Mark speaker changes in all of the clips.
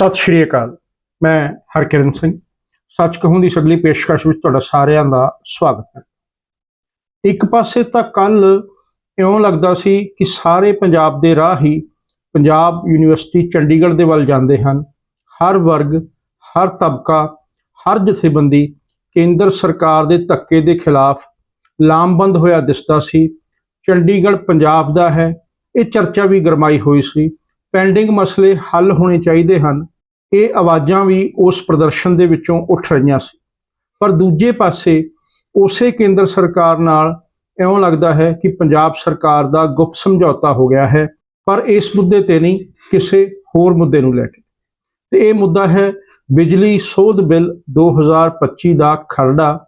Speaker 1: ਸਤਿ ਸ਼੍ਰੀ ਅਕਾਲ। ਮੈਂ ਹਰਕਿਰਨ ਸਿੰਘ। ਸੱਚ ਕਹੂੰ ਦੀ ਅਗਲੀ ਪੇਸ਼ਕਸ਼ ਵਿੱਚ ਤੁਹਾਡਾ ਸਾਰਿਆਂ ਦਾ ਸਵਾਗਤ ਹੈ। ਇੱਕ ਪਾਸੇ ਤਾਂ ਕੱਲ ਇਉਂ ਲੱਗਦਾ ਸੀ ਕਿ ਸਾਰੇ ਪੰਜਾਬ ਦੇ ਰਾਹ ਹੀ ਪੰਜਾਬ ਯੂਨੀਵਰਸਿਟੀ ਚੰਡੀਗੜ੍ਹ ਦੇ ਵੱਲ ਜਾਂਦੇ ਹਨ। ਹਰ ਵਰਗ, ਹਰ ਤਬਕਾ, ਹਰ ਜਥੇਬੰਦੀ ਕੇਂਦਰ ਸਰਕਾਰ ਦੇ ਧੱਕੇ ਦੇ ਖਿਲਾਫ ਲਾਮਬੰਦ ਹੋਇਆ ਦਿਸਦਾ ਸੀ। ਚੰਡੀਗੜ੍ਹ ਪੰਜਾਬ ਦਾ ਹੈ। ਇਹ ਚਰਚਾ ਵੀ ਗਰਮਾਈ ਹੋਈ ਸੀ। ਪੈਂਡਿੰਗ ਮਸਲੇ ਹੱਲ ਹੋਣੇ ਚਾਹੀਦੇ ਹਨ। ਇਹ ਆਵਾਜ਼ਾਂ ਵੀ ਉਸ ਪ੍ਰਦਰਸ਼ਨ ਦੇ ਵਿੱਚੋਂ ਉੱਠ ਰਹੀਆਂ ਸੀ। ਪਰ ਦੂਜੇ ਪਾਸੇ ਉਸੇ ਕੇਂਦਰ ਸਰਕਾਰ ਨਾਲ ਇਉਂ ਲੱਗਦਾ ਹੈ ਕਿ ਪੰਜਾਬ ਸਰਕਾਰ ਦਾ ਗੁਪਤ ਸਮਝੌਤਾ ਹੋ ਗਿਆ ਹੈ, ਪਰ ਇਸ ਮੁੱਦੇ ਤੇ ਨਹੀਂ, ਕਿਸੇ ਹੋਰ ਮੁੱਦੇ ਨੂੰ ਲੈ ਕੇ। ਤੇ ਇਹ ਮੁੱਦਾ ਹੈ ਬਿਜਲੀ ਸੋਧ ਬਿੱਲ 2025 ਦਾ ਖਰੜਾ,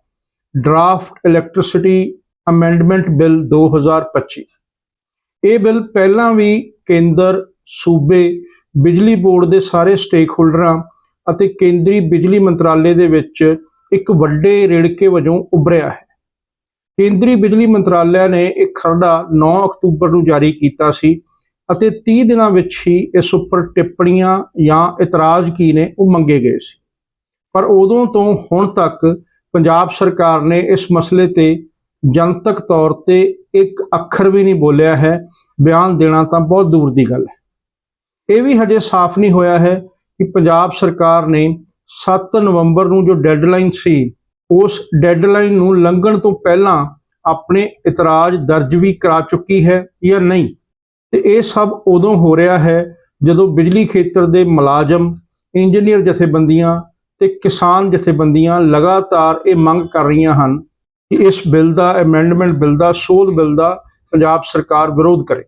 Speaker 1: ਡਰਾਫਟ ਇਲੈਕਟ੍ਰਿਸਿਟੀ ਅਮੈਂਡਮੈਂਟ ਬਿੱਲ 2025 ਇਹ ਬਿੱਲ ਪਹਿਲਾਂ ਵੀ ਕੇਂਦਰ ਸੂਬੇ, ਬਿਜਲੀ ਬੋਰਡ ਦੇ ਸਾਰੇ ਸਟੇਕ ਹੋਲਡਰਾਂ ਅਤੇ ਕੇਂਦਰੀ ਬਿਜਲੀ ਮੰਤਰਾਲੇ ਦੇ ਵਿੱਚ ਇੱਕ ਵੱਡੇ ਰੇੜਕੇ ਵਜੋਂ ਉੱਭਰਿਆ ਹੈ। ਕੇਂਦਰੀ ਬਿਜਲੀ ਮੰਤਰਾਲਿਆ ਨੇ ਇੱਕ ਖਰੜਾ 9 ਅਕਤੂਬਰ ਨੂੰ ਜਾਰੀ ਕੀਤਾ ਸੀ ਅਤੇ 30 ਦਿਨਾਂ ਵਿੱਚ ਹੀ ਇਸ ਉੱਪਰ ਟਿੱਪਣੀਆਂ ਜਾਂ ਇਤਰਾਜ਼ ਕੀ ਨੇ ਉਹ ਮੰਗੇ ਗਏ ਸੀ। ਪਰ ਉਦੋਂ ਤੋਂ ਹੁਣ ਤੱਕ ਪੰਜਾਬ ਸਰਕਾਰ ਨੇ ਇਸ ਮਸਲੇ ਤੇ ਜਨਤਕ ਤੌਰ ਤੇ ਇੱਕ ਅੱਖਰ ਵੀ ਨਹੀਂ ਬੋਲਿਆ ਹੈ। ਬਿਆਨ ਦੇਣਾ ਤਾਂ ਬਹੁਤ ਦੂਰ ਦੀ ਗੱਲ ਹੈ। ਇਹ ਵੀ ਹਜੇ ਸਾਫ਼ ਨਹੀਂ ਹੋਇਆ ਹੈ ਕਿ ਪੰਜਾਬ ਸਰਕਾਰ ਨੇ 7 ਨਵੰਬਰ ਨੂੰ ਜੋ ਡੈਡਲਾਈਨ ਸੀ, ਉਸ ਡੈਡਲਾਈਨ ਨੂੰ ਲੰਘਣ ਤੋਂ ਪਹਿਲਾਂ ਆਪਣੇ ਇਤਰਾਜ਼ ਦਰਜ ਵੀ ਕਰਾ ਚੁੱਕੀ ਹੈ ਜਾਂ ਨਹੀਂ? ਤੇ ਇਹ ਸਭ ਉਦੋਂ ਹੋ ਰਿਹਾ ਹੈ ਜਦੋਂ ਬਿਜਲੀ ਖੇਤਰ ਦੇ ਮੁਲਾਜ਼ਮ ਇੰਜੀਨੀਅਰ ਜਥੇਬੰਦੀਆਂ ਤੇ ਕਿਸਾਨ ਜਥੇਬੰਦੀਆਂ ਲਗਾਤਾਰ ਇਹ ਮੰਗ ਕਰ ਰਹੀਆਂ ਹਨ ਕਿ ਇਸ ਬਿੱਲ ਦਾ ਅਮੈਂਡਮੈਂਟ ਬਿੱਲ ਦਾ, ਸੋਧ ਬਿੱਲ ਦਾ ਪੰਜਾਬ ਸਰਕਾਰ ਵਿਰੋਧ ਕਰੇ।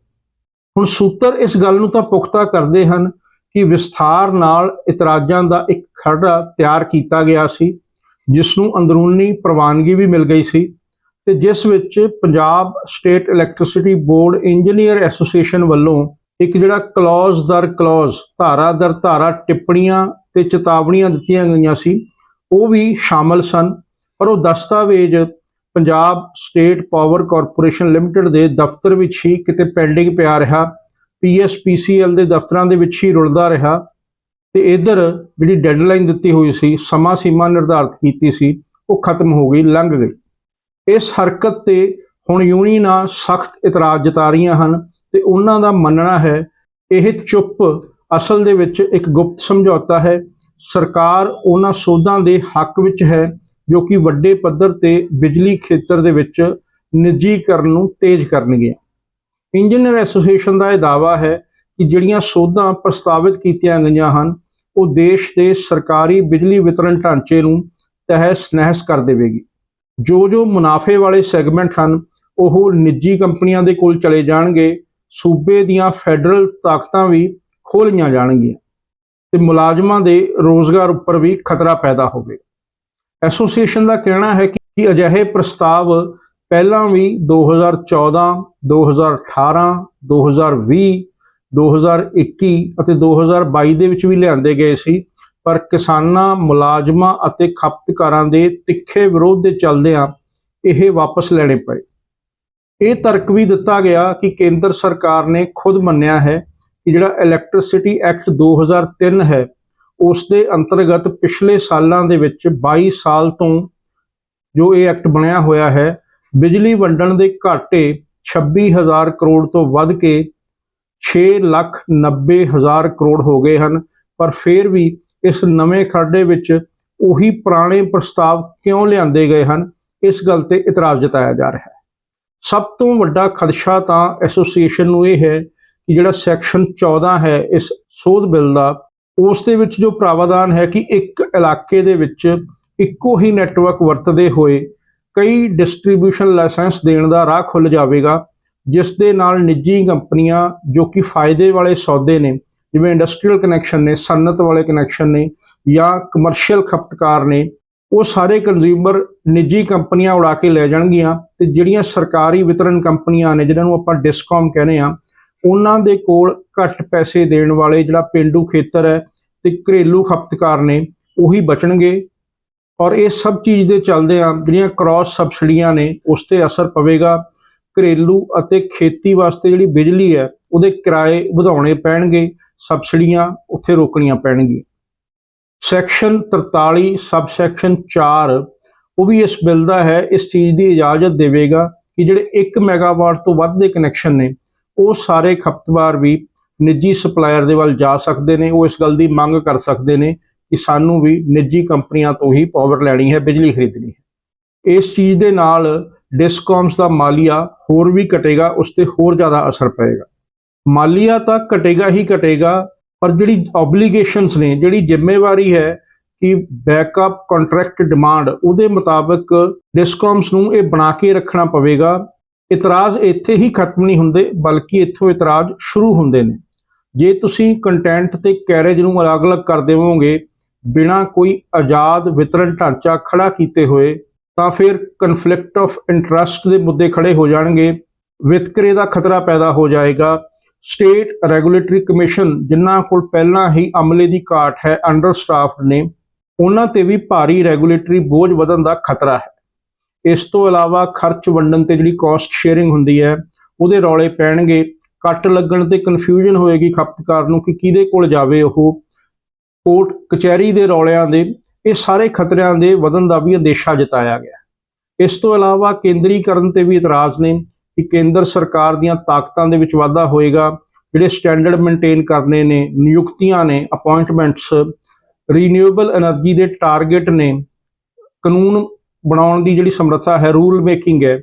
Speaker 1: ਹੁਣ ਸੂਤਰ ਇਸ ਗੱਲ ਨੂੰ ਤਾਂ ਪੁਖਤਾ ਕਰਦੇ ਹਨ ਕਿ ਵਿਸਥਾਰ ਨਾਲ ਇਤਰਾਜ਼ਾਂ ਦਾ ਇੱਕ ਖਰੜਾ ਤਿਆਰ ਕੀਤਾ ਗਿਆ ਸੀ, ਜਿਸ ਨੂੰ ਅੰਦਰੂਨੀ ਪ੍ਰਵਾਨਗੀ ਵੀ ਮਿਲ ਗਈ ਸੀ ਤੇ ਜਿਸ ਵਿੱਚ Punjab state electricity board engineer association ਵੱਲੋਂ ਇੱਕ ਜਿਹੜਾ ਕਲੌਜ਼ ਦਰ ਕਲੌਜ਼, ਧਾਰਾ ਦਰ ਧਾਰਾ ਟਿੱਪਣੀਆਂ ਤੇ ਚੇਤਾਵਨੀਆਂ ਦਿੱਤੀਆਂ ਗਈਆਂ ਸੀ, ਉਹ ਵੀ ਸ਼ਾਮਲ ਸਨ, ਪਰ ਉਹ ਦਸਤਾਵੇਜ਼ Punjab state power corporation limited ਦੇ ਦਫ਼ਤਰ ਵਿੱਚ ਹੀ ਕਿਤੇ ਪੈਂਡਿੰਗ ਪਿਆ ਰਿਹਾ। ਪੀਐਸਪੀਸੀਐਲ ਦੇ ਦਫ਼ਤਰਾਂ ਦੇ ਵਿੱਚ ਹੀ ਰੁਲਦਾ ਰਿਹਾ। ਤੇ ਇਧਰ ਜਿਹੜੀ ਡੈਡਲਾਈਨ ਦਿੱਤੀ ਹੋਈ ਸੀ, ਸਮਾਂ ਸੀਮਾ ਨਿਰਧਾਰਿਤ ਕੀਤੀ ਸੀ, ਉਹ ਖਤਮ ਹੋ ਗਈ, ਲੰਘ ਗਈ। ਇਸ ਹਰਕਤ ਤੇ ਹੁਣ ਯੂਨੀਅਨਾਂ ਸਖਤ ਇਤਰਾਜ਼ ਜਤਾ ਰਹੀਆਂ ਹਨ ਤੇ ਉਹਨਾਂ ਦਾ ਮੰਨਣਾ ਹੈ, ਇਹ ਚੁੱਪ ਅਸਲ ਦੇ ਵਿੱਚ ਇੱਕ ਗੁਪਤ ਸਮਝੌਤਾ ਹੈ। ਸਰਕਾਰ ਉਹਨਾਂ ਸੋਧਾਂ ਦੇ ਹੱਕ ਵਿੱਚ ਹੈ ਜੋ ਕਿ ਵੱਡੇ ਪੱਧਰ ਤੇ ਬਿਜਲੀ ਖੇਤਰ ਦੇ ਵਿੱਚ ਨਿੱਜੀਕਰਨ ਨੂੰ ਤੇਜ਼ ਕਰਨਗੀਆਂ। ਇੰਜੀਨੀਅਰ ਐਸੋਸੀਏਸ਼ਨ ਦਾ ਇਹ ਦਾਵਾ ਹੈ ਕਿ ਜਿਹੜੀਆਂ ਸੋਧਾਂ ਪ੍ਰਸਤਾਵਿਤ ਕੀਤੀਆਂ ਗਈਆਂ ਹਨ, ਉਹ ਦੇਸ਼ ਦੇ ਸਰਕਾਰੀ ਬਿਜਲੀ ਵਿਤਰਨ ਢਾਂਚੇ ਨੂੰ ਤਹਿਸ ਨਹਿਸ ਕਰ ਦੇਵੇਗੀ। ਜੋ ਜੋ ਮੁਨਾਫੇ ਵਾਲੇ ਸੈਗਮੈਂਟ ਹਨ, ਉਹ ਨਿੱਜੀ ਕੰਪਨੀਆਂ ਦੇ ਕੋਲ ਚਲੇ ਜਾਣਗੇ, ਸੂਬੇ ਦੀਆਂ ਫੈਡਰਲ ਤਾਕਤਾਂ ਵੀ ਖੋਲੀਆਂ ਜਾਣਗੀਆਂ ਤੇ ਮੁਲਾਜ਼ਮਾਂ ਦੇ ਰੋਜ਼ਗਾਰ ਉੱਪਰ ਵੀ ਖਤਰਾ ਪੈਦਾ ਹੋਵੇ। ਐਸੋਸੀਏਸ਼ਨ ਦਾ ਕਹਿਣਾ ਹੈ ਕਿ ਅਜਿਹੇ ਪ੍ਰਸਤਾਵ ਪਹਿਲਾਂ ਵੀ 2014 2018 2020 2021 ਅਤੇ 2022 ਦੇ ਵਿੱਚ ਵੀ ਲਿਆਂਦੇ ਗਏ ਸੀ, ਪਰ ਕਿਸਾਨਾਂ, ਮੁਲਾਜ਼ਮਾਂ ਅਤੇ ਖਪਤਕਾਰਾਂ ਦੇ ਤਿੱਖੇ ਵਿਰੋਧ ਦੇ ਚੱਲਦਿਆਂ ਇਹ ਵਾਪਸ ਲੈਣੇ ਪਏ। ਇਹ ਤਰਕ ਵੀ ਦਿੱਤਾ ਗਿਆ ਕਿ ਕੇਂਦਰ ਸਰਕਾਰ ਨੇ ਖੁਦ ਮੰਨਿਆ ਹੈ ਕਿ ਜਿਹੜਾ ਇਲੈਕਟ੍ਰਿਸਿਟੀ ਐਕਟ 2003 ਹੈ ਉਸ ਦੇ ਅੰਤਰਗਤ ਪਿਛਲੇ ਸਾਲਾਂ ਦੇ ਵਿੱਚ 22 ਸਾਲ ਤੋਂ ਜੋ ਇਹ ਐਕਟ ਬਣਿਆ ਹੋਇਆ ਹੈ, ਬਿਜਲੀ ਵੰਡਣ ਦੇ ਘਾਟੇ 26000 ਕਰੋੜ ਤੋਂ ਵੱਧ ਕੇ 6 ਲੱਖ 90 ਹਜ਼ਾਰ ਕਰੋੜ ਹੋ ਗਏ ਹਨ। ਪਰ ਫਿਰ ਵੀ ਇਸ ਨਵੇਂ ਖਰੜੇ ਵਿੱਚ ਉਹੀ ਪੁਰਾਣੇ ਪ੍ਰਸਤਾਵ ਕਿਉਂ ਲਿਆਂਦੇ ਗਏ ਹਨ, ਇਸ ਗੱਲ ਤੇ ਇਤਰਾਜ਼ ਜਤਾਇਆ ਜਾ ਰਿਹਾ ਹੈ। ਸਭ ਤੋਂ ਵੱਡਾ ਖਦਸ਼ਾ ਤਾਂ ਐਸੋਸੀਏਸ਼ਨ ਨੂੰ ਇਹ ਹੈ ਕਿ ਜਿਹੜਾ ਸੈਕਸ਼ਨ 14 ਹੈ, ਇਸ ਸੋਧ ਬਿੱਲ ਦਾ ਉਸ ਦੇ ਵਿੱਚ ਜੋ ਪ੍ਰਾਵਧਾਨ ਹੈ ਕਿ ਇੱਕ ਇਲਾਕੇ ਦੇ ਵਿੱਚ ਇੱਕੋ ਹੀ ਨੈਟਵਰਕ ਵਰਤਦੇ ਹੋਏ ਕਈ ਡਿਸਟ੍ਰੀਬਿਊਸ਼ਨ ਲਾਇਸੈਂਸ ਦੇਣ ਦਾ ਰਾਹ ਖੁੱਲ ਜਾਵੇਗਾ, ਜਿਸ ਦੇ ਨਾਲ ਨਿੱਜੀ ਕੰਪਨੀਆਂ ਜੋ ਕਿ ਫਾਇਦੇ ਵਾਲੇ ਸੌਦੇ ਨੇ, ਜਿਵੇਂ ਇੰਡਸਟਰੀਅਲ ਕਨੈਕਸ਼ਨ ਨੇ, ਸਨਅਤ ਵਾਲੇ ਕਨੈਕਸ਼ਨ ਨੇ ਜਾਂ ਕਮਰਸ਼ੀਅਲ ਖਪਤਕਾਰ ਨੇ, ਉਹ ਸਾਰੇ ਕੰਜ਼ਿਊਮਰ ਨਿੱਜੀ ਕੰਪਨੀਆਂ ਉਡਾ ਕੇ ਲੈ ਜਾਣਗੀਆਂ ਤੇ ਜਿਹੜੀਆਂ ਸਰਕਾਰੀ ਵਿਤਰਨ ਕੰਪਨੀਆਂ ਨੇ, ਜਿਹਨਾਂ ਨੂੰ ਆਪਾਂ ਡਿਸਕੌਮ ਕਹਿੰਦੇ ਆ ਉਹਨਾਂ ਦੇ ਕੋਲ ਘੱਟ ਪੈਸੇ ਦੇਣ ਵਾਲੇ ਜਿਹੜਾ ਪਿੰਡੂ ਖੇਤਰ ਹੈ ਤੇ ਘਰੇਲੂ ਖਪਤਕਾਰ ਨੇ ਉਹੀ ਬਚਣਗੇ। ਔਰ ਇਹ ਸਭ ਚੀਜ਼ ਦੇ ਚੱਲਦੇ ਆ, ਜਿਹੜੀਆਂ ਕ੍ਰਾਸ ਸਬਸਿਡੀਆਂ ਨੇ, ਉਸ ਤੇ ਅਸਰ ਪਵੇਗਾ। ਘਰੇਲੂ ਅਤੇ ਖੇਤੀ ਵਾਸਤੇ ਜਿਹੜੀ ਬਿਜਲੀ ਹੈ, ਉਹਦੇ ਕਿਰਾਏ ਵਧਾਉਣੇ ਪੈਣਗੇ, ਸਬਸਿਡੀਆਂ ਉੱਥੇ ਰੋਕਣੀਆਂ ਪੈਣਗੀਆਂ। ਸੈਕਸ਼ਨ 43 ਸਬ ਸੈਕਸ਼ਨ 4 ਉਹ ਵੀ ਇਸ ਬਿੱਲ ਦਾ ਹੈ, ਇਸ ਚੀਜ਼ ਦੀ ਇਜਾਜ਼ਤ ਦੇਵੇਗਾ ਕਿ ਜਿਹੜੇ 1 ਮੈਗਾਵਾਟ ਤੋਂ ਵੱਧ ਦੇ ਕਨੈਕਸ਼ਨ ਨੇ, ਉਹ ਸਾਰੇ ਖਪਤਵਾਰ ਵੀ ਨਿੱਜੀ ਸਪਲਾਇਰ ਦੇ ਵੱਲ ਜਾ ਸਕਦੇ ਨੇ, ਉਹ ਇਸ ਗੱਲ ਦੀ ਮੰਗ ਕਰ ਸਕਦੇ ਨੇ ਕਿ ਸਾਨੂੰ ਵੀ ਨਿੱਜੀ ਕੰਪਨੀਆਂ ਤੋਂ ਹੀ ਪਾਵਰ ਲੈਣੀ ਹੈ, ਬਿਜਲੀ ਖਰੀਦਣੀ ਹੈ। ਇਸ ਚੀਜ਼ ਦੇ ਨਾਲ ਡਿਸਕੌਮਸ ਦਾ ਮਾਲੀਆ ਹੋਰ ਵੀ ਘਟੇਗਾ, ਉਸ ਤੇ ਹੋਰ ਜ਼ਿਆਦਾ ਅਸਰ ਪਏਗਾ। ਮਾਲੀਆ ਤਾਂ ਘਟੇਗਾ ਹੀ ਘਟੇਗਾ, ਪਰ ਜਿਹੜੀ ਆਬਲੀਗੇਸ਼ਨਸ ਨੇ, ਜਿਹੜੀ ਜ਼ਿੰਮੇਵਾਰੀ ਹੈ ਕਿ ਬੈਕਅਪ ਕੰਟਰੈਕਟ ਡਿਮਾਂਡ ਉਹਦੇ ਮੁਤਾਬਕ ਡਿਸਕੌਮਸ ਨੂੰ ਇਹ ਬਣਾ ਕੇ ਰੱਖਣਾ ਪਵੇਗਾ ਇਤਰਾਜ਼ ਇੱਥੇ ਹੀ ਖਤਮ ਨਹੀਂ ਹੁੰਦੇ, ਬਲਕਿ ਇੱਥੋਂ ਇਤਰਾਜ਼ ਸ਼ੁਰੂ ਹੁੰਦੇ ਨੇ। ਜੇ ਤੁਸੀਂ ਕੰਟੈਂਟ ਤੇ ਕੈਰੇਜ ਨੂੰ ਅਲੱਗ-ਅਲੱਗ ਕਰ ਦੇਵੋਗੇ, ਬਿਨਾਂ ਕੋਈ ਆਜ਼ਾਦ ਵਿਤਰਨ ਢਾਂਚਾ ਖੜਾ ਕੀਤੇ ਹੋਏ, ਤਾਂ ਫਿਰ ਕਨਫਲਿਕਟ ਆਫ ਇੰਟਰਸਟ ਦੇ ਮੁੱਦੇ ਖੜੇ ਹੋ ਜਾਣਗੇ, ਵਿਤਕਰੇ ਦਾ ਖਤਰਾ ਪੈਦਾ ਹੋ ਜਾਏਗਾ। ਸਟੇਟ ਰੈਗੂਲੇਟਰੀ ਕਮਿਸ਼ਨ ਜਿਨ੍ਹਾਂ ਕੋਲ ਪਹਿਲਾਂ ਹੀ ਅਮਲੇ ਦੀ ਘਾਟ ਹੈ ਅੰਡਰ ਸਟਾਫਡ ਨੇ, ਉਹਨਾਂ ਤੇ ਵੀ ਭਾਰੀ ਰੈਗੂਲੇਟਰੀ ਬੋਝ ਵਧਣ ਦਾ ਖਤਰਾ ਹੈ। ਇਸ ਤੋਂ ਇਲਾਵਾ ਖਰਚ ਵੰਡਣ ਤੇ ਜਿਹੜੀ ਕਾਸਟ ਸ਼ੇਅਰਿੰਗ ਹੁੰਦੀ ਹੈ, ਉਹਦੇ ਰੌਲੇ ਪੈਣਗੇ। ਕੱਟ ਲੱਗਣ ਤੇ ਕਨਫਿਊਜ਼ਨ ਹੋਏਗੀ ਖਪਤਕਾਰ ਨੂੰ ਕਿ ਕਿਹਦੇ ਕੋਲ ਜਾਵੇ ਉਹ। ਕੋਰਟ ਕਚਹਿਰੀ ਦੇ ਰੌਲਿਆਂ ਦੇ, ਇਹ ਸਾਰੇ ਖਤਰਿਆਂ ਦੇ ਵਧਣ ਦਾ ਵੀ ਅੰਦੇਸ਼ਾ ਜਤਾਇਆ ਗਿਆ। ਇਸ ਤੋਂ ਇਲਾਵਾ ਕੇਂਦਰੀਕਰਨ ਤੇ ਵੀ ਇਤਰਾਜ਼ ਨੇ ਕਿ ਕੇਂਦਰ ਸਰਕਾਰ ਦੀਆਂ ਤਾਕਤਾਂ ਦੇ ਵਿੱਚ ਵਾਧਾ ਹੋਏਗਾ। ਜਿਹੜੇ ਸਟੈਂਡਰਡ ਮੇਨਟੇਨ ਕਰਨੇ ਨੇ, ਨਿਯੁਕਤੀਆਂ ਨੇ ਅਪਾਇੰਟਮੈਂਟਸ ਰੀਨਿਊਏਬਲ એનર્ਜੀ ਦੇ ਟਾਰਗੇਟ ਨੇ, ਕਾਨੂੰਨ ਬਣਾਉਣ ਦੀ ਜਿਹੜੀ ਸਮਰੱਥਾ ਹੈ ਰੂਲ ਮੇਕਿੰਗ ਹੈ,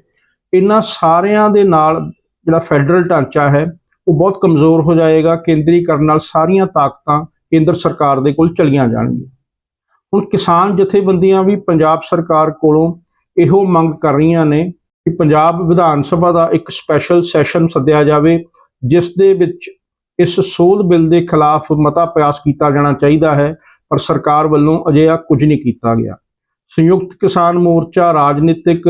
Speaker 1: ਇਹਨਾਂ ਸਾਰਿਆਂ ਦੇ ਨਾਲ ਜਿਹੜਾ ਫੈਡਰਲ ਢਾਂਚਾ ਹੈ, ਉਹ ਬਹੁਤ ਕਮਜ਼ੋਰ ਹੋ ਜਾਏਗਾ, ਕੇਂਦਰੀਕਰਨ ਨਾਲ ਸਾਰੀਆਂ ਤਾਕਤਾਂ ਕੇਂਦਰ ਸਰਕਾਰ ਦੇ ਕੋਲ ਚਲੀਆਂ ਜਾਣਗੀਆਂ। ਹੁਣ ਕਿਸਾਨ ਜਥੇਬੰਦੀਆਂ ਵੀ ਪੰਜਾਬ ਸਰਕਾਰ ਕੋਲੋਂ ਇਹੋ ਮੰਗ ਕਰ ਰਹੀਆਂ ਨੇ ਕਿ ਪੰਜਾਬ ਵਿਧਾਨ ਸਭਾ ਦਾ ਇੱਕ ਸਪੈਸ਼ਲ ਸੈਸ਼ਨ ਸੱਦਿਆ ਜਾਵੇ, ਜਿਸ ਦੇ ਵਿੱਚ ਇਸ ਸੋਧ ਬਿੱਲ ਦੇ ਖਿਲਾਫ ਮਤਾ ਪਾਸ ਕੀਤਾ ਜਾਣਾ ਚਾਹੀਦਾ ਹੈ, ਪਰ ਸਰਕਾਰ ਵੱਲੋਂ ਅਜਿਹਾ ਕੁਝ ਨਹੀਂ ਕੀਤਾ ਗਿਆ। ਸੰਯੁਕਤ ਕਿਸਾਨ ਮੋਰਚਾ, ਰਾਜਨੀਤਿਕ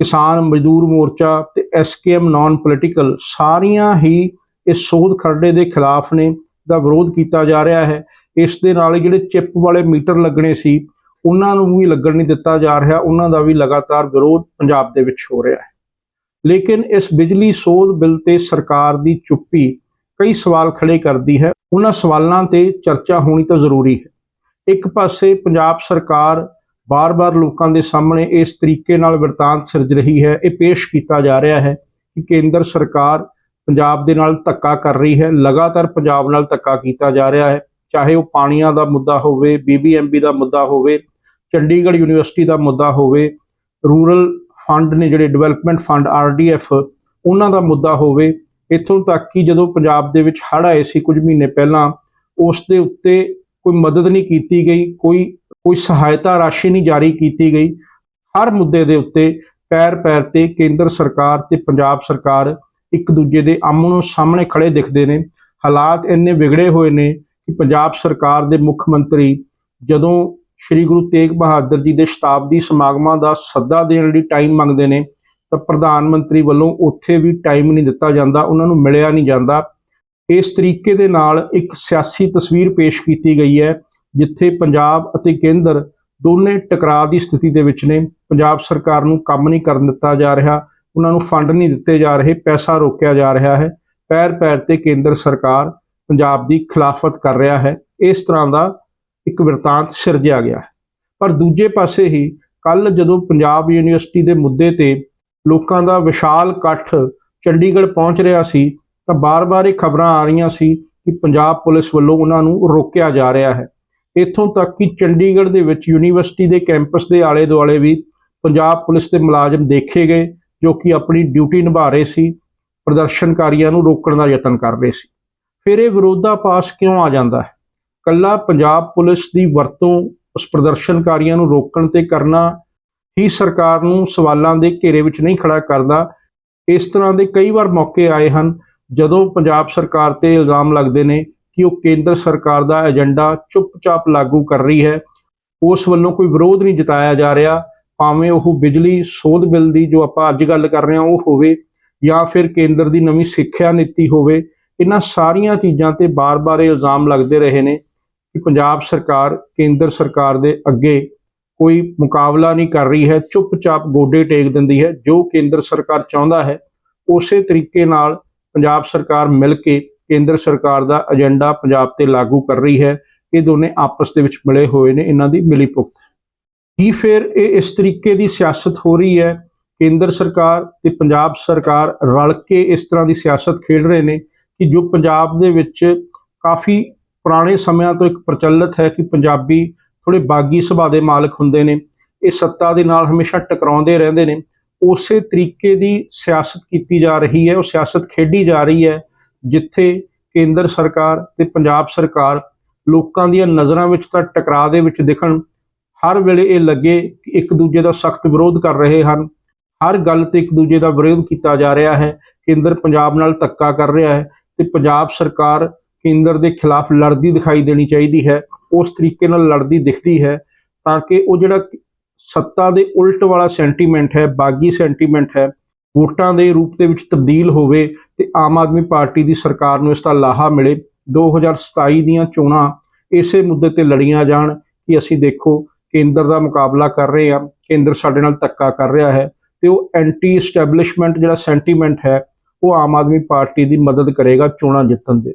Speaker 1: ਕਿਸਾਨ ਮਜ਼ਦੂਰ ਮੋਰਚਾ ਤੇ ਐਸਕੇਐਮ ਨਾਨ ਪੋਲੀਟੀਕਲ ਸਾਰੀਆਂ ਹੀ ਇਸ ਸੋਧ ਖਰੜੇ ਦੇ ਖਿਲਾਫ ਨੇ ਦਾ ਵਿਰੋਧ ਕੀਤਾ ਜਾ ਰਿਹਾ ਹੈ। ਇਸ ਦੇ ਨਾਲ ਜਿਹੜੇ ਚਿੱਪ ਵਾਲੇ ਮੀਟਰ ਲੱਗਣੇ ਸੀ, ਉਹਨਾਂ ਨੂੰ ਵੀ ਲੱਗਣ ਨਹੀਂ ਦਿੱਤਾ ਜਾ ਰਿਹਾ, ਉਹਨਾਂ ਦਾ ਵੀ ਲਗਾਤਾਰ ਵਿਰੋਧ ਪੰਜਾਬ ਦੇ ਵਿੱਚ ਹੋ ਰਿਹਾ ਹੈ। ਲੇਕਿਨ ਇਸ ਬਿਜਲੀ ਸੋਧ ਬਿੱਲ ਤੇ ਸਰਕਾਰ ਦੀ ਚੁੱਪੀ ਕਈ ਸਵਾਲ ਖੜੇ ਕਰਦੀ ਹੈ। ਉਹਨਾਂ ਸਵਾਲਾਂ ਤੇ ਚਰਚਾ ਹੋਣੀ ਤਾਂ ਜ਼ਰੂਰੀ ਹੈ। ਇੱਕ ਪਾਸੇ ਪੰਜਾਬ ਸਰਕਾਰ ਬਾਰ-ਬਾਰ ਲੋਕਾਂ ਦੇ ਸਾਹਮਣੇ ਇਸ ਤਰੀਕੇ ਨਾਲ ਵਰਤਾਂਤ ਸਿਰਜ ਰਹੀ ਹੈ, ਇਹ ਪੇਸ਼ ਕੀਤਾ ਜਾ ਰਿਹਾ ਹੈ ਕਿ ਕੇਂਦਰ ਸਰਕਾਰ ਪੰਜਾਬ ਦੇ ਨਾਲ ਧੱਕਾ ਕਰ ਰਹੀ ਹੈ, ਲਗਾਤਾਰ ਪੰਜਾਬ ਨਾਲ ਧੱਕਾ ਕੀਤਾ ਜਾ ਰਿਹਾ ਹੈ, ਚਾਹੇ ਉਹ ਪਾਣੀਆਂ ਦਾ ਮੁੱਦਾ ਹੋਵੇ ਬੀਬੀਐਮਬੀ ਦਾ ਮੁੱਦਾ ਹੋਵੇ, ਚੰਡੀਗੜ੍ਹ ਯੂਨੀਵਰਸਿਟੀ ਦਾ ਮੁੱਦਾ ਹੋਵੇ, ਰੂਰਲ ਫੰਡ ਨੇ ਜਿਹੜੇ ਡਿਵੈਲਪਮੈਂਟ ਫੰਡ ਆਰਡੀਐਫ ਉਹਨਾਂ ਦਾ ਮੁੱਦਾ ਹੋਵੇ, ਇੱਥੋਂ ਤੱਕ ਕਿ ਜਦੋਂ ਪੰਜਾਬ ਦੇ ਵਿੱਚ ਹੜ੍ਹ ਆਏ ਸੀ ਕੁਝ ਮਹੀਨੇ ਪਹਿਲਾਂ, ਉਸ ਦੇ ਉੱਤੇ ਕੋਈ ਮਦਦ ਨਹੀਂ ਕੀਤੀ ਗਈ, ਕੋਈ ਕੋਈ ਸਹਾਇਤਾ ਰਾਸ਼ੀ ਨਹੀਂ ਜਾਰੀ ਕੀਤੀ ਗਈ। ਹਰ ਮੁੱਦੇ ਦੇ ਉੱਤੇ ਪੈਰ ਪੈਰ ਤੇ ਕੇਂਦਰ ਸਰਕਾਰ ਤੇ ਪੰਜਾਬ ਸਰਕਾਰ ਇੱਕ ਦੂਜੇ ਦੇ ਆਮਣੋ ਸਾਹਮਣੇ ਖੜੇ ਦਿਖਦੇ ਨੇ। ਹਾਲਾਤ ਇੰਨੇ ਵਿਗੜੇ ਹੋਏ ਨੇ ਕਿ ਪੰਜਾਬ ਸਰਕਾਰ ਦੇ ਮੁੱਖ ਮੰਤਰੀ ਜਦੋਂ ਸ੍ਰੀ ਗੁਰੂ ਤੇਗ ਬਹਾਦਰ ਜੀ ਦੇ ਸ਼ਤਾਬਦੀ ਸਮਾਗਮਾਂ ਦਾ ਸੱਦਾ ਦੇਣ ਲਈ ਟਾਈਮ ਮੰਗਦੇ ਨੇ, ਤਾਂ ਪ੍ਰਧਾਨ ਮੰਤਰੀ ਵੱਲੋਂ ਉੱਥੇ ਵੀ ਟਾਈਮ ਨਹੀਂ ਦਿੱਤਾ ਜਾਂਦਾ, ਉਹਨਾਂ ਨੂੰ ਮਿਲਿਆ ਨਹੀਂ ਜਾਂਦਾ। ਇਸ ਤਰੀਕੇ ਦੇ ਨਾਲ ਇੱਕ ਸਿਆਸੀ ਤਸਵੀਰ ਪੇਸ਼ ਕੀਤੀ ਗਈ ਹੈ। ਜਿੱਥੇ ਪੰਜਾਬ ਅਤੇ ਕੇਂਦਰ ਦੋਨੇ ਟਕਰਾਅ ਦੀ ਸਥਿਤੀ ਦੇ ਵਿੱਚ ਨੇ। ਪੰਜਾਬ ਸਰਕਾਰ ਨੂੰ ਕੰਮ ਨਹੀਂ ਕਰਨ ਦਿੱਤਾ ਜਾ ਰਿਹਾ, ਉਹਨਾਂ ਨੂੰ ਫੰਡ ਨਹੀਂ ਦਿੱਤੇ ਜਾ ਰਹੇ, ਪੈਸਾ ਰੋਕਿਆ ਜਾ ਰਿਹਾ ਹੈ। ਪੈਰ ਪੈਰ ਤੇ ਕੇਂਦਰ ਸਰਕਾਰ ਪੰਜਾਬ ਦੀ ਖਿਲਾਫਤ ਕਰ ਰਿਹਾ ਹੈ। ਇਸ ਤਰ੍ਹਾਂ ਦਾ ਇੱਕ ਵਰਤਾਂਤ ਸਿਰਜਿਆ ਗਿਆ ਹੈ। ਪਰ ਦੂਜੇ ਪਾਸੇ ਹੀ ਕੱਲ ਜਦੋਂ ਪੰਜਾਬ ਯੂਨੀਵਰਸਿਟੀ ਦੇ ਮੁੱਦੇ ਤੇ ਲੋਕਾਂ ਦਾ ਵਿਸ਼ਾਲ ਇਕੱਠ ਚੰਡੀਗੜ੍ਹ ਪਹੁੰਚ ਰਿਹਾ ਸੀ, ਤਾਂ ਬਾਰ-ਬਾਰ ਇਹ ਖਬਰਾਂ ਆ ਰਹੀਆਂ ਸੀ ਕਿ ਪੰਜਾਬ ਪੁਲਿਸ ਵੱਲੋਂ ਉਹਨਾਂ ਨੂੰ ਰੋਕਿਆ ਜਾ ਰਿਹਾ ਹੈ। ਇੱਥੋਂ ਤੱਕ ਕਿ ਚੰਡੀਗੜ੍ਹ ਦੇ ਵਿੱਚ ਯੂਨੀਵਰਸਿਟੀ ਦੇ ਕੈਂਪਸ ਦੇ ਆਲੇ-ਦੁਆਲੇ ਵੀ ਪੰਜਾਬ ਪੁਲਿਸ ਦੇ ਮੁਲਾਜ਼ਮ ਦੇਖੇ ਗਏ, ਜੋ ਕਿ ਆਪਣੀ ਡਿਊਟੀ ਨਿਭਾ ਰਹੇ ਸੀ, ਪ੍ਰਦਰਸ਼ਨਕਾਰੀਆਂ ਨੂੰ ਰੋਕਣ ਦਾ ਯਤਨ ਕਰ ਰਹੇ ਸੀ। ਫਿਰ ਇਹ ਵਿਰੋਧਾਭਾਸ ਕਿਉਂ ਆ ਜਾਂਦਾ ਹੈ? ਕੱਲਾ ਪੰਜਾਬ ਪੁਲਿਸ ਦੀ ਵਰਤੋਂ ਉਸ ਪ੍ਰਦਰਸ਼ਨਕਾਰੀਆਂ ਨੂੰ ਰੋਕਣ ਤੇ ਕਰਨਾ ਹੀ ਸਰਕਾਰ ਨੂੰ ਸਵਾਲਾਂ ਦੇ ਘੇਰੇ ਵਿੱਚ ਨਹੀਂ ਖੜਾ ਕਰਦਾ। ਇਸ ਤਰ੍ਹਾਂ ਦੇ ਕਈ ਵਾਰ ਮੌਕੇ ਆਏ ਹਨ, ਜਦੋਂ ਪੰਜਾਬ ਸਰਕਾਰ ਤੇ ਇਲਜ਼ਾਮ ਲੱਗਦੇ ਨੇ ਕਿ ਉਹ ਕੇਂਦਰ ਸਰਕਾਰ ਦਾ ਏਜੰਡਾ ਚੁੱਪਚਾਪ ਲਾਗੂ ਕਰ ਰਹੀ ਹੈ। ਉਸ ਵੱਲੋਂ ਕੋਈ ਵਿਰੋਧ ਨਹੀਂ ਜਤਾਇਆ ਜਾ ਰਿਹਾ। ਭਾਵੇਂ ਉਹ ਬਿਜਲੀ ਸੋਧ ਬਿੱਲ ਦੀ ਜੋ ਆਪਾਂ ਅੱਜ ਗੱਲ ਕਰ ਰਹੇ ਹਾਂ, ਉਹ ਹੋਵੇ ਜਾਂ ਫਿਰ ਕੇਂਦਰ ਦੀ ਨਵੀਂ ਸਿੱਖਿਆ ਨੀਤੀ ਹੋਵੇ, ਇਹਨਾਂ ਸਾਰੀਆਂ ਚੀਜ਼ਾਂ ਤੇ ਬਾਰ-ਬਾਰ ਇਹ ਇਲਜ਼ਾਮ ਲੱਗਦੇ ਰਹੇ ਨੇ ਕਿ ਪੰਜਾਬ ਸਰਕਾਰ, ਕੇਂਦਰ ਸਰਕਾਰ ਦੇ ਅੱਗੇ ਕੋਈ ਮੁਕਾਬਲਾ ਨਹੀਂ ਕਰ ਰਹੀ ਹੈ। ਚੁੱਪਚਾਪ ਗੋਡੇ ਟੇਕ ਦਿੰਦੀ ਹੈ। ਜੋ ਕੇਂਦਰ ਸਰਕਾਰ ਚਾਹੁੰਦਾ ਹੈ, ਉਸੇ ਤਰੀਕੇ ਨਾਲ ਪੰਜਾਬ ਸਰਕਾਰ ਮਿਲ ਕੇ ਕੇਂਦਰ ਸਰਕਾਰ ਦਾ ਏਜੰਡਾ ਪੰਜਾਬ ਤੇ ਲਾਗੂ ਕਰ ਰਹੀ ਹੈ। ਇਹ ਦੋਨੇ ਆਪਸ ਦੇ ਵਿੱਚ ਮਿਲੇ ਹੋਏ ਨੇ, ਇਹਨਾਂ ਦੀ ਮਿਲੀ ਭੁਗਤ। ਕੀ ਫਿਰ ਇਹ ਇਸ ਤਰੀਕੇ ਦੀ ਸਿਆਸਤ ਹੋ ਰਹੀ ਹੈ? ਕੇਂਦਰ ਸਰਕਾਰ ਤੇ ਪੰਜਾਬ ਸਰਕਾਰ ਰਲ ਕੇ ਇਸ ਤਰ੍ਹਾਂ ਦੀ ਸਿਆਸਤ ਖੇਡ ਰਹੇ ਨੇ ਕਿ ਜੋ ਪੰਜਾਬ ਦੇ ਵਿੱਚ ਕਾਫੀ ਪੁਰਾਣੇ ਸਮਿਆਂ ਤੋਂ ਇੱਕ ਪ੍ਰਚਲਿਤ ਹੈ ਕਿ ਪੰਜਾਬੀ ਥੋੜੇ ਬਾਗੀ ਸੁਭਾਅ ਦੇ ਮਾਲਕ ਹੁੰਦੇ ਨੇ, ਇਹ ਸੱਤਾ ਦੇ ਨਾਲ ਹਮੇਸ਼ਾ ਟਕਰਾਉਂਦੇ ਰਹਿੰਦੇ ਨੇ। ਉਸੇ ਤਰੀਕੇ ਦੀ ਸਿਆਸਤ ਕੀਤੀ ਜਾ ਰਹੀ ਹੈ, ਉਹ ਸਿਆਸਤ ਖੇਡੀ ਜਾ ਰਹੀ ਹੈ। ਜਿੱਥੇ ਕੇਂਦਰ ਸਰਕਾਰ ਤੇ ਪੰਜਾਬ ਸਰਕਾਰ ਲੋਕਾਂ ਦੀਆਂ ਨਜ਼ਰਾਂ ਵਿੱਚ ਤਾਂ ਟਕਰਾਅ ਦੇ ਵਿੱਚ ਦਿਖਣ, ਹਰ ਵੇਲੇ ਇਹ ਲੱਗੇ ਕਿ ਇੱਕ ਦੂਜੇ ਦਾ ਸਖਤ ਵਿਰੋਧ ਕਰ ਰਹੇ ਹਨ। ਹਰ ਗੱਲ ਤੇ ਇੱਕ ਦੂਜੇ ਦਾ ਵਿਰੋਧ ਕੀਤਾ ਜਾ ਰਿਹਾ ਹੈ। ਕੇਂਦਰ ਪੰਜਾਬ ਨਾਲ ਧੱਕਾ ਕਰ ਰਿਹਾ ਹੈ ਤੇ ਪੰਜਾਬ ਸਰਕਾਰ ਕੇਂਦਰ ਦੇ ਖਿਲਾਫ ਲੜਦੀ ਦਿਖਾਈ ਦੇਣੀ ਚਾਹੀਦੀ ਹੈ। ਉਸ ਤਰੀਕੇ ਨਾਲ ਲੜਦੀ ਦਿਖਦੀ ਹੈ ਤਾਂ ਕਿ ਉਹ ਜਿਹੜਾ ਸੱਤਾ ਦੇ ਉਲਟ ਵਾਲਾ ਸੈਂਟੀਮੈਂਟ ਹੈ, ਬਾਗੀ ਸੈਂਟੀਮੈਂਟ ਹੈ, ਵੋਟਾਂ ਦੇ ਰੂਪ ਦੇ ਵਿੱਚ ਤਬਦੀਲ ਹੋਵੇ ਤੇ ਆਮ ਆਦਮੀ ਪਾਰਟੀ ਦੀ ਸਰਕਾਰ ਨੂੰ ਇਸ ਦਾ ਲਾਹਾ ਮਿਲੇ। 2027 ਦੀਆਂ ਚੋਣਾਂ ਇਸੇ ਮੁੱਦੇ ਤੇ ਲੜੀਆਂ ਜਾਣ ਕਿ ਅਸੀਂ ਦੇਖੋ ਕੇਂਦਰ ਦਾ ਮੁਕਾਬਲਾ ਕਰ ਰਹੇ ਹਾਂ, ਕੇਂਦਰ ਸਾਡੇ ਨਾਲ ਧੱਕਾ ਕਰ ਰਿਹਾ ਹੈ ਤੇ ਉਹ ਐਂਟੀ ਐਸਟੈਬਲਿਸ਼ਮੈਂਟ ਜਿਹੜਾ ਸੈਂਟੀਮੈਂਟ ਹੈ, ਉਹ ਆਮ ਆਦਮੀ ਪਾਰਟੀ ਦੀ ਮਦਦ ਕਰੇਗਾ ਚੋਣਾਂ ਜਿੱਤਣ ਦੇ।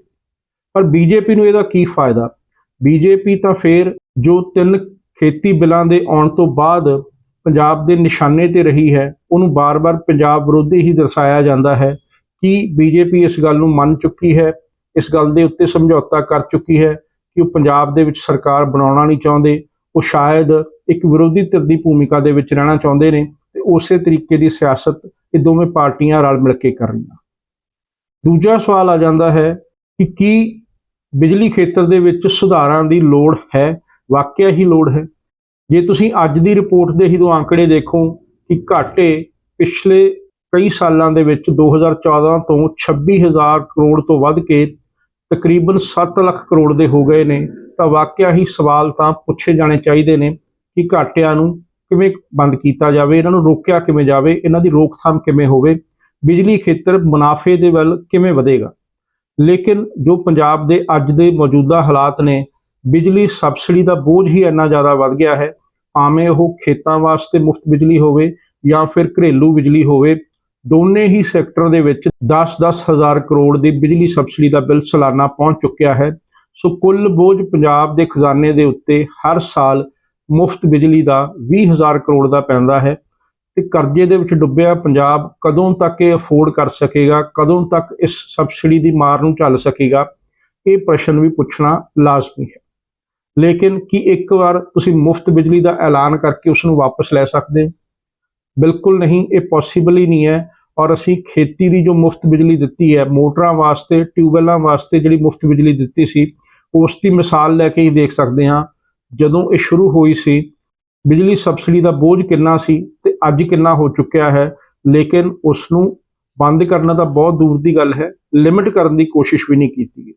Speaker 1: ਪਰ ਬੀਜੇਪੀ ਨੂੰ ਇਹਦਾ ਕੀ ਫਾਇਦਾ? ਬੀਜੇਪੀ ਤਾਂ ਫੇਰ ਜੋ ਤਿੰਨ ਖੇਤੀ ਬਿੱਲਾਂ ਦੇ ਆਉਣ ਤੋਂ ਬਾਅਦ ਪੰਜਾਬ ਦੇ ਨਿਸ਼ਾਨੇ ਤੇ ਰਹੀ ਹੈ, ਉਹਨੂੰ ਬਾਰ-ਬਾਰ ਪੰਜਾਬ ਵਿਰੋਧੀ ਹੀ ਦਰਸਾਇਆ ਜਾਂਦਾ ਹੈ। ਕਿ ਬੀਜੇਪੀ ਇਸ ਗੱਲ ਨੂੰ ਮੰਨ ਚੁੱਕੀ ਹੈ, ਇਸ ਗੱਲ ਦੇ ਉੱਤੇ ਸਮਝੌਤਾ ਕਰ ਚੁੱਕੀ ਹੈ ਕਿ ਉਹ ਪੰਜਾਬ ਦੇ ਵਿੱਚ ਸਰਕਾਰ ਬਣਾਉਣਾ ਨਹੀਂ ਚਾਹੁੰਦੇ, ਉਹ ਸ਼ਾਇਦ ਇੱਕ ਵਿਰੋਧੀ ਧਿਰ ਦੀ ਭੂਮਿਕਾ ਦੇ ਵਿੱਚ ਰਹਿਣਾ ਚਾਹੁੰਦੇ ਨੇ ਤੇ ਉਸੇ ਤਰੀਕੇ ਦੀ ਸਿਆਸਤ ਇਹ ਦੋਵੇਂ ਪਾਰਟੀਆਂ ਰਲ ਮਿਲ ਕੇ ਕਰ ਰਹੀਆਂ। ਦੂਜਾ ਸਵਾਲ ਆ ਜਾਂਦਾ ਹੈ ਕਿ ਕੀ ਬਿਜਲੀ ਖੇਤਰ ਦੇ ਵਿੱਚ ਸੁਧਾਰਾਂ ਦੀ ਲੋੜ ਹੈ? ਵਾਕਿਆ ਹੀ ਲੋੜ ਹੈ। ਜੇ ਤੁਸੀਂ ਅੱਜ ਦੀ ਰਿਪੋਰਟ ਦੇ ਹੀ ਦੋ ਅੰਕੜੇ ਦੇਖੋ ਕਿ ਘਾਟੇ ਪਿਛਲੇ ਕਈ ਸਾਲਾਂ ਦੇ ਵਿੱਚ 2014 ਤੋਂ 26000 ਕਰੋੜ ਤੋਂ ਵੱਧ ਕੇ ਤਕਰੀਬਨ 7 ਲੱਖ ਕਰੋੜ ਦੇ ਹੋ ਗਏ ਨੇ। ਤਾਂ ਵਾਕਿਆ ਹੀ ਸਵਾਲ ਤਾਂ ਪੁੱਛੇ ਜਾਣੇ ਚਾਹੀਦੇ ਨੇ ਕਿ ਘਾਟਿਆਂ ਨੂੰ ਕਿਵੇਂ ਬੰਦ ਕੀਤਾ ਜਾਵੇ, ਇਹਨਾਂ ਨੂੰ ਰੋਕਿਆ ਕਿਵੇਂ ਜਾਵੇ, ਇਹਨਾਂ ਦੀ ਰੋਕਥਾਮ ਕਿਵੇਂ ਹੋਵੇ, ਬਿਜਲੀ ਖੇਤਰ ਮੁਨਾਫੇ ਦੇ ਵੱਲ ਕਿਵੇਂ ਵਧੇਗਾ। ਲੇਕਿਨ ਜੋ ਪੰਜਾਬ ਦੇ ਅੱਜ ਦੇ ਮੌਜੂਦਾ ਹਾਲਾਤ ਨੇ, ਬਿਜਲੀ ਸਬਸਿਡੀ ਦਾ ਬੋਝ ਹੀ ਇੰਨਾ ਜ਼ਿਆਦਾ ਵੱਧ ਗਿਆ ਹੈ, ਭਾਵੇਂ ਉਹ ਖੇਤਾਂ ਵਾਸਤੇ ਮੁਫਤ ਬਿਜਲੀ ਹੋਵੇ ਜਾਂ ਫਿਰ ਘਰੇਲੂ ਬਿਜਲੀ ਹੋਵੇ ਦੋਨੇ ਹੀ ਸੈਕਟਰ ਦੇ ਵਿੱਚ 10-10 ਹਜ਼ਾਰ ਕਰੋੜ ਦੀ ਬਿਜਲੀ ਸਬਸਿਡੀ ਦਾ ਬਿੱਲ ਸਾਲਾਨਾ ਪਹੁੰਚ ਚੁੱਕਿਆ ਹੈ ਸੋ ਕੁੱਲ ਬੋਝ ਪੰਜਾਬ ਦੇ ਖਜ਼ਾਨੇ ਦੇ ਉੱਤੇ ਹਰ ਸਾਲ ਮੁਫਤ ਬਿਜਲੀ ਦਾ 20000 ਕਰੋੜ ਦਾ ਪੈਂਦਾ ਹੈ ਤੇ ਕਰਜ਼ੇ ਦੇ ਵਿੱਚ ਡੁੱਬਿਆ ਪੰਜਾਬ ਕਦੋਂ ਤੱਕ ਇਹ ਅਫੋਰਡ ਕਰ ਸਕੇਗਾ, ਕਦੋਂ ਤੱਕ ਇਸ ਸਬਸਿਡੀ ਦੀ ਮਾਰ ਨੂੰ ਝੱਲ ਸਕੇਗਾ, ਇਹ ਪ੍ਰਸ਼ਨ ਵੀ ਪੁੱਛਣਾ ਲਾਜ਼ਮੀ ਹੈ ਲੇਕਿਨ ਕੀ ਇੱਕ ਵਾਰ ਤੁਸੀਂ ਮੁਫਤ ਬਿਜਲੀ ਦਾ ਐਲਾਨ ਕਰਕੇ ਉਸ ਨੂੰ ਵਾਪਸ ਲੈ ਸਕਦੇ ਹੋ? ਬਿਲਕੁਲ ਨਹੀਂ, ਇਹ ਪੋਸੀਬਲ ਹੀ ਨਹੀਂ ਹੈ। ਔਰ ਅਸੀਂ ਖੇਤੀ ਦੀ ਜੋ ਮੁਫਤ ਬਿਜਲੀ ਦਿੱਤੀ ਹੈ, ਮੋਟਰਾਂ ਵਾਸਤੇ, ਟਿਊਬਵੈਲਾਂ ਵਾਸਤੇ ਜਿਹੜੀ ਮੁਫਤ ਬਿਜਲੀ ਦਿੱਤੀ ਸੀ, ਉਸ ਦੀ ਮਿਸਾਲ ਲੈ ਕੇ ਹੀ ਦੇਖ ਸਕਦੇ ਹਾਂ। ਜਦੋਂ ਇਹ ਸ਼ੁਰੂ ਹੋਈ ਸੀ, ਬਿਜਲੀ ਸਬਸਿਡੀ ਦਾ ਬੋਝ ਕਿੰਨਾ ਸੀ ਤੇ ਅੱਜ ਕਿੰਨਾ ਹੋ ਚੁੱਕਿਆ ਹੈ। ਲੇਕਿਨ ਉਸ ਨੂੰ ਬੰਦ ਕਰਨਾ ਤਾਂ ਬਹੁਤ ਦੂਰ ਦੀ ਗੱਲ ਹੈ ਲਿਮਿਟ ਕਰਨ ਦੀ ਕੋਸ਼ਿਸ਼ ਵੀ ਨਹੀਂ ਕੀਤੀ ਗਈ।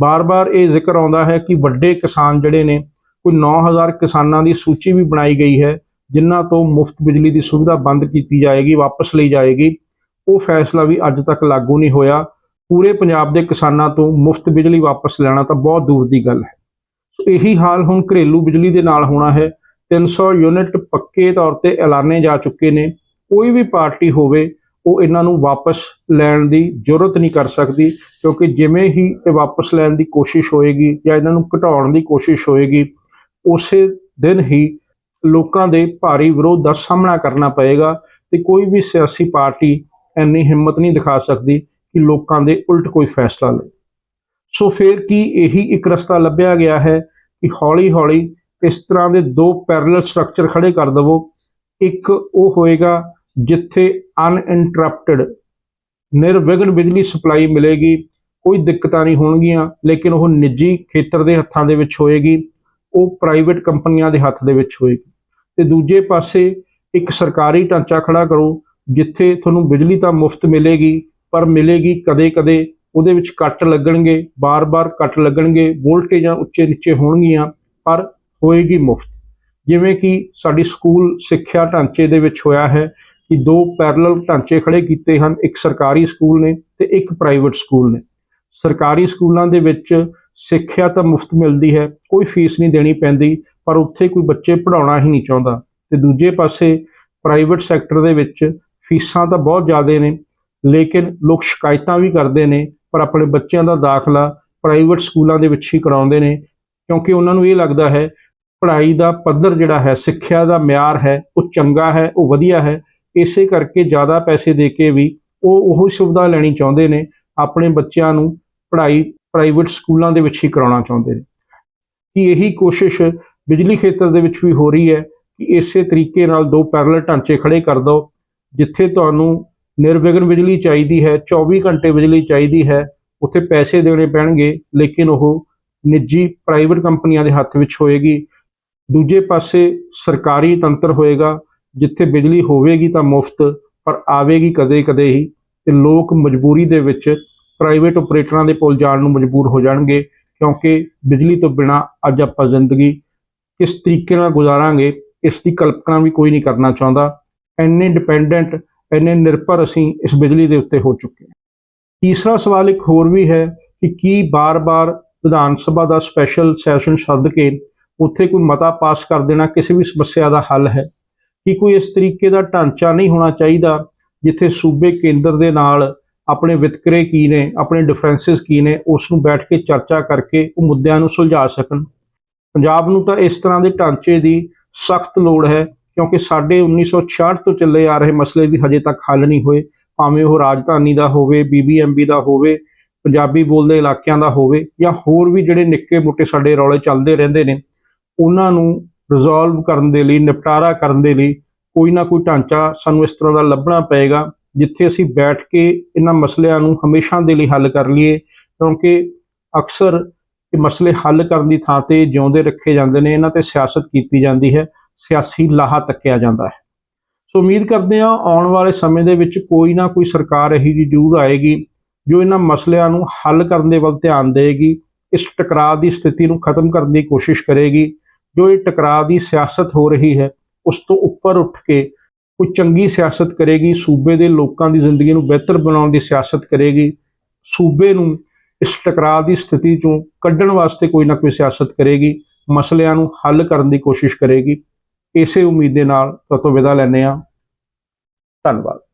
Speaker 1: ਬਾਰ-ਬਾਰ ਇਹ ਜ਼ਿਕਰ ਆਉਂਦਾ ਹੈ ਕਿ ਵੱਡੇ ਕਿਸਾਨ ਜਿਹੜੇ ਨੇ, ਕੋਈ 9000 ਕਿਸਾਨਾਂ ਦੀ ਸੂਚੀ ਵੀ ਬਣਾਈ ਗਈ ਹੈ ਜਿਨ੍ਹਾਂ ਤੋਂ ਮੁਫਤ ਬਿਜਲੀ ਦੀ ਸੁਵਿਧਾ ਬੰਦ ਕੀਤੀ ਜਾਏਗੀ, ਵਾਪਸ ਲਈ ਜਾਏਗੀ, ਉਹ ਫੈਸਲਾ ਵੀ ਅੱਜ ਤੱਕ ਲਾਗੂ ਨਹੀਂ ਹੋਇਆ। ਪੂਰੇ ਪੰਜਾਬ ਦੇ ਕਿਸਾਨਾਂ ਤੋਂ ਮੁਫਤ ਬਿਜਲੀ ਵਾਪਸ ਲੈਣਾ ਤਾਂ ਬਹੁਤ ਦੂਰ ਦੀ ਗੱਲ ਹੈ। ਸੋ ਇਹੀ ਹਾਲ ਹੁਣ ਘਰੇਲੂ ਬਿਜਲੀ ਦੇ ਨਾਲ ਹੋਣਾ ਹੈ। 300 ਯੂਨਿਟ ਪੱਕੇ ਤੌਰ ਤੇ ਐਲਾਨੇ ਜਾ ਚੁੱਕੇ ਨੇ। ਕੋਈ ਵੀ ਪਾਰਟੀ ਹੋਵੇ, ਉਹ ਇਹਨਾਂ ਨੂੰ ਵਾਪਸ ਲੈਣ ਦੀ ਜ਼ਰੂਰਤ ਨਹੀਂ ਕਰ ਸਕਦੀ, ਕਿਉਂਕਿ ਜਿਵੇਂ ਹੀ ਇਹ ਵਾਪਸ ਲੈਣ ਦੀ ਕੋਸ਼ਿਸ਼ ਹੋਏਗੀ ਜਾਂ ਇਹਨਾਂ ਨੂੰ ਘਟਾਉਣ ਦੀ ਕੋਸ਼ਿਸ਼ ਹੋਏਗੀ, ਉਸੇ ਦਿਨ ਹੀ ਲੋਕਾਂ ਦੇ ਭਾਰੀ ਵਿਰੋਧ ਦਾ ਸਾਹਮਣਾ ਕਰਨਾ ਪਏਗਾ ਤੇ ਕੋਈ ਵੀ ਸਿਆਸੀ ਪਾਰਟੀ ਇੰਨੀ ਹਿੰਮਤ ਨਹੀਂ ਦਿਖਾ ਸਕਦੀ ਕਿ ਲੋਕਾਂ ਦੇ ਉਲਟ ਕੋਈ ਫੈਸਲਾ ਲਏ। ਸੋ ਫਿਰ ਕੀ ਇਹੀ ਇੱਕ ਰਸਤਾ ਲੱਭਿਆ ਗਿਆ ਹੈ ਕਿ ਹੌਲੀ-ਹੌਲੀ ਇਸ ਤਰ੍ਹਾਂ ਦੇ ਦੋ ਪੈਰਲਲ ਸਟਰਕਚਰ ਖੜੇ ਕਰ ਦਵੋ। ਇੱਕ ਉਹ ਹੋਏਗਾ ਜਿੱਥੇ ਅਨਇੰਟਰਪਟਡ ਨਿਰਵਿਘਨ ਬਿਜਲੀ ਸਪਲਾਈ ਮਿਲੇਗੀ, ਕੋਈ ਦਿੱਕਤਾਂ ਨਹੀਂ ਹੋਣਗੀਆਂ, ਲੇਕਿਨ ਉਹ ਨਿੱਜੀ ਖੇਤਰ ਦੇ ਹੱਥਾਂ ਦੇ ਵਿੱਚ ਹੋਏਗੀ, ਉਹ ਪ੍ਰਾਈਵੇਟ ਕੰਪਨੀਆਂ ਦੇ ਹੱਥ ਦੇ ਵਿੱਚ ਹੋਏਗੀ। ਤੇ ਦੂਜੇ ਪਾਸੇ ਇੱਕ ਸਰਕਾਰੀ ਢਾਂਚਾ ਖੜਾ ਕਰੋ, ਜਿੱਥੇ ਤੁਹਾਨੂੰ ਬਿਜਲੀ ਤਾਂ ਮੁਫਤ ਮਿਲੇਗੀ, ਪਰ ਮਿਲੇਗੀ ਕਦੇ-ਕਦੇ ਉਹਦੇ ਵਿੱਚ ਕੱਟ ਲੱਗਣਗੇ, ਬਾਰ-ਬਾਰ ਕੱਟ ਲੱਗਣਗੇ, ਵੋਲਟੇਜਾਂ ਉੱਚੇ ਨੀਚੇ ਹੋਣਗੀਆਂ, ਪਰ ਹੋਏਗੀ ਮੁਫਤ। ਜਿਵੇਂ ਕਿ ਸਾਡੀ ਸਕੂਲ ਸਿੱਖਿਆ ਢਾਂਚੇ ਦੇ ਵਿੱਚ ਹੋਇਆ ਹੈ ਕਿ ਦੋ ਪੈਰਲਲ ਢਾਂਚੇ ਖੜੇ ਕੀਤੇ ਹਨ, ਇੱਕ ਸਰਕਾਰੀ ਸਕੂਲ ਨੇ ਤੇ ਇੱਕ ਪ੍ਰਾਈਵੇਟ ਸਕੂਲ ਨੇ। ਸਰਕਾਰੀ ਸਕੂਲਾਂ ਦੇ ਵਿੱਚ ਸਿੱਖਿਆ ਤਾਂ ਮੁਫਤ ਮਿਲਦੀ ਹੈ, ਕੋਈ ਫੀਸ ਨਹੀਂ ਦੇਣੀ ਪੈਂਦੀ ਪਰ ਉੱਥੇ ਕੋਈ ਬੱਚੇ ਪੜਾਉਣਾ ਹੀ ਨਹੀਂ ਚਾਹੁੰਦਾ। ਤੇ ਦੂਜੇ ਪਾਸੇ ਪ੍ਰਾਈਵੇਟ ਸੈਕਟਰ ਦੇ ਵਿੱਚ ਫੀਸਾਂ ਤਾਂ ਬਹੁਤ ਜ਼ਿਆਦਾ ਨੇ, ਲੇਕਿਨ ਲੋਕ ਸ਼ਿਕਾਇਤਾਂ ਵੀ ਕਰਦੇ ਨੇ, ਪਰ ਆਪਣੇ ਬੱਚਿਆਂ ਦਾ ਦਾਖਲਾ ਪ੍ਰਾਈਵੇਟ ਸਕੂਲਾਂ ਦੇ ਵਿੱਚ ਹੀ ਕਰਾਉਂਦੇ ਨੇ, ਕਿਉਂਕਿ ਉਹਨਾਂ ਨੂੰ ਇਹ ਲੱਗਦਾ ਹੈ, ਪੜ੍ਹਾਈ ਦਾ ਪੱਧਰ ਜਿਹੜਾ ਹੈ, ਸਿੱਖਿਆ ਦਾ ਮਿਆਰ ਹੈ, ਉਹ ਚੰਗਾ ਹੈ, ਉਹ ਵਧੀਆ ਹੈ। ਇਸੇ ਕਰਕੇ ਜ਼ਿਆਦਾ ਪੈਸੇ ਦੇ ਕੇ ਵੀ ਉਹ ਉਹ ਸੁਵਿਧਾ ਲੈਣੀ ਚਾਹੁੰਦੇ ਨੇ, ਆਪਣੇ ਬੱਚਿਆਂ ਨੂੰ ਪੜ੍ਹਾਈ ਪ੍ਰਾਈਵੇਟ ਸਕੂਲਾਂ ਦੇ ਵਿੱਚ ਹੀ ਕਰਾਉਣਾ ਚਾਹੁੰਦੇ ਨੇ। ਕਿ ਇਹੀ ਕੋਸ਼ਿਸ਼ ਬਿਜਲੀ ਖੇਤਰ ਦੇ ਵਿੱਚ ਵੀ ਹੋ ਰਹੀ ਹੈ ਕਿ ਇਸੇ ਤਰੀਕੇ ਨਾਲ ਦੋ ਪੈਰਲਲ ਢਾਂਚੇ ਖੜੇ ਕਰ ਦਿਓ, ਜਿੱਥੇ ਤੁਹਾਨੂੰ ਨਿਰਵਿਘਨ ਬਿਜਲੀ ਚਾਹੀਦੀ ਹੈ 24 ਘੰਟੇ ਬਿਜਲੀ ਚਾਹੀਦੀ ਹੈ, ਉੱਥੇ ਪੈਸੇ ਦੇਣੇ ਪੈਣਗੇ, ਲੇਕਿਨ ਉਹ ਨਿੱਜੀ ਪ੍ਰਾਈਵੇਟ ਕੰਪਨੀਆਂ ਦੇ ਹੱਥ ਵਿੱਚ ਹੋਏਗੀ। ਦੂਜੇ ਪਾਸੇ ਸਰਕਾਰੀ ਤੰਤਰ ਹੋਏਗਾ, ਜਿੱਥੇ ਬਿਜਲੀ ਹੋਵੇਗੀ ਤਾਂ ਮੁਫਤ, ਪਰ ਆਵੇਗੀ ਕਦੇ-ਕਦੇ ਹੀ, ਤੇ ਲੋਕ ਮਜਬੂਰੀ ਦੇ ਵਿੱਚ ਪ੍ਰਾਈਵੇਟ ਆਪਰੇਟਰਾਂ ਦੇ ਕੋਲ ਜਾਣ ਨੂੰ ਮਜਬੂਰ ਹੋ ਜਾਣਗੇ, ਕਿਉਂਕਿ ਬਿਜਲੀ ਤੋਂ ਬਿਨਾ ਅੱਜ ਆਪਾਂ ਜ਼ਿੰਦਗੀ ਕਿਸ ਤਰੀਕੇ ਨਾਲ ਗੁਜ਼ਾਰਾਂਗੇ ਇਸ ਦੀ ਕਲਪਨਾ ਵੀ ਕੋਈ ਨਹੀਂ ਕਰਨਾ ਚਾਹੁੰਦਾ। ਇੰਨੇ ਡਿਪੈਂਡੈਂਟ ਇੰਨੇ ਨਿਰਭਰ ਅਸੀਂ ਇਸ ਬਿਜਲੀ ਦੇ ਉੱਤੇ ਹੋ ਚੁੱਕੇ ਹਾਂ। ਤੀਸਰਾ ਸਵਾਲ ਇੱਕ ਹੋਰ ਵੀ ਹੈ ਕਿ ਕੀ ਬਾਰ-ਬਾਰ ਵਿਧਾਨ ਸਭਾ ਦਾ ਸਪੈਸ਼ਲ ਸੈਸ਼ਨ ਸੱਦ ਕੇ ਉੱਥੇ ਕੋਈ ਮਤਾ ਪਾਸ ਕਰ ਦੇਣਾ ਕਿਸੇ ਵੀ ਸਮੱਸਿਆ ਦਾ ਹੱਲ ਹੈ? ਕਿ ਕੋਈ ਇਸ ਤਰੀਕੇ ਦਾ ਢਾਂਚਾ ਨਹੀਂ ਹੋਣਾ ਚਾਹੀਦਾ ਜਿੱਥੇ ਸੂਬੇ ਕੇਂਦਰ ਦੇ ਨਾਲ ਆਪਣੇ ਵਿਤਕਰੇ ਕੀ ਨੇ, ਆਪਣੇ ਡਿਫਰੈਂਸਸ ਕੀ ਨੇ, ਉਸ ਨੂੰ ਬੈਠ ਕੇ ਚਰਚਾ ਕਰਕੇ ਉਹ ਮੁੱਦਿਆਂ ਨੂੰ ਸੁਲਝਾ ਸਕਣ? ਪੰਜਾਬ ਨੂੰ ਤਾਂ ਇਸ ਤਰ੍ਹਾਂ ਦੇ ਢਾਂਚੇ ਦੀ ਸਖਤ ਲੋੜ ਹੈ, ਕਿਉਂਕਿ ਸਾਡੇ 1966 ਤੋਂ ਚੱਲੇ ਆ ਰਹੇ ਮਸਲੇ ਵੀ ਹਜੇ ਤੱਕ ਹੱਲ ਨਹੀਂ ਹੋਏ। ਭਾਵੇਂ ਉਹ ਰਾਜਧਾਨੀ ਦਾ ਹੋਵੇ ਬੀਬੀਐਮਬੀ ਦਾ ਹੋਵੇ, ਪੰਜਾਬੀ ਬੋਲਦੇ ਇਲਾਕਿਆਂ ਦਾ ਹੋਵੇ, ਜਾਂ ਹੋਰ ਵੀ ਜਿਹੜੇ ਨਿੱਕੇ ਮੋਟੇ ਸਾਡੇ ਰੌਲੇ ਚੱਲਦੇ ਰਹਿੰਦੇ ਨੇ, ਉਹਨਾਂ ਨੂੰ ਰਿਜ਼ੋਲਵ ਕਰਨ ਦੇ ਲਈ, ਨਿਪਟਾਰਾ ਕਰਨ ਦੇ ਲਈ ਕੋਈ ਨਾ ਕੋਈ ਢਾਂਚਾ ਸਾਨੂੰ ਇਸ ਤਰ੍ਹਾਂ ਦਾ ਲੱਭਣਾ ਪਏਗਾ, ਜਿੱਥੇ ਅਸੀਂ ਬੈਠ ਕੇ ਇਹਨਾਂ ਮਸਲਿਆਂ ਨੂੰ ਹਮੇਸ਼ਾ ਦੇ ਲਈ ਹੱਲ ਕਰ ਲਈਏ, ਕਿਉਂਕਿ ਅਕਸਰ ਇਹ ਮਸਲੇ ਹੱਲ ਕਰਨ ਦੀ ਥਾਂ ਤੇ ਜਿਉਂਦੇ ਰੱਖੇ ਜਾਂਦੇ ਨੇ, ਇਹਨਾਂ ਤੇ ਸਿਆਸਤ ਕੀਤੀ ਜਾਂਦੀ ਹੈ, ਸਿਆਸੀ ਲਾਹਾ ਤੱਕਿਆ ਜਾਂਦਾ ਹੈ। ਸੋ ਉਮੀਦ ਕਰਦੇ ਹਾਂ ਆਉਣ ਵਾਲੇ ਸਮੇਂ ਦੇ ਵਿੱਚ ਕੋਈ ਨਾ ਕੋਈ ਸਰਕਾਰ ਇਹੀ ਜਿਹੀ ਜ਼ਰੂਰ ਆਏਗੀ, ਜੋ ਇਹਨਾਂ ਮਸਲਿਆਂ ਨੂੰ ਹੱਲ ਕਰਨ ਦੇ ਵੱਲ ਧਿਆਨ ਦੇਵੇਗੀ ਇਸ ਟਕਰਾਅ ਦੀ ਸਥਿਤੀ ਨੂੰ ਖਤਮ ਕਰਨ ਦੀ ਕੋਸ਼ਿਸ਼ ਕਰੇਗੀ, ਜੋ ਇਹ ਟਕਰਾਅ ਦੀ ਸਿਆਸਤ ਹੋ ਰਹੀ ਹੈ, ਉਸ ਤੋਂ ਉੱਪਰ ਉੱਠ ਕੇ ਕੋਈ ਚੰਗੀ ਸਿਆਸਤ ਕਰੇਗੀ, ਸੂਬੇ ਦੇ ਲੋਕਾਂ ਦੀ ਜ਼ਿੰਦਗੀ ਨੂੰ ਬਿਹਤਰ ਬਣਾਉਣ ਦੀ ਸਿਆਸਤ ਕਰੇਗੀ, ਸੂਬੇ ਨੂੰ ਇਸ ਟਕਰਾਅ ਦੀ ਸਥਿਤੀ ਚੋਂ ਕੱਢਣ ਵਾਸਤੇ ਕੋਈ ਨਾ ਕੋਈ ਸਿਆਸਤ ਕਰੇਗੀ, ਮਸਲਿਆਂ ਨੂੰ ਹੱਲ ਕਰਨ ਦੀ ਕੋਸ਼ਿਸ਼ ਕਰੇਗੀ। ਇਸੇ ਉਮੀਦ ਦੇ ਨਾਲ ਤੁਹਾਤੋਂ ਵਿਦਾ ਲੈਂਦੇ ਹਾਂ। ਧੰਨਵਾਦ।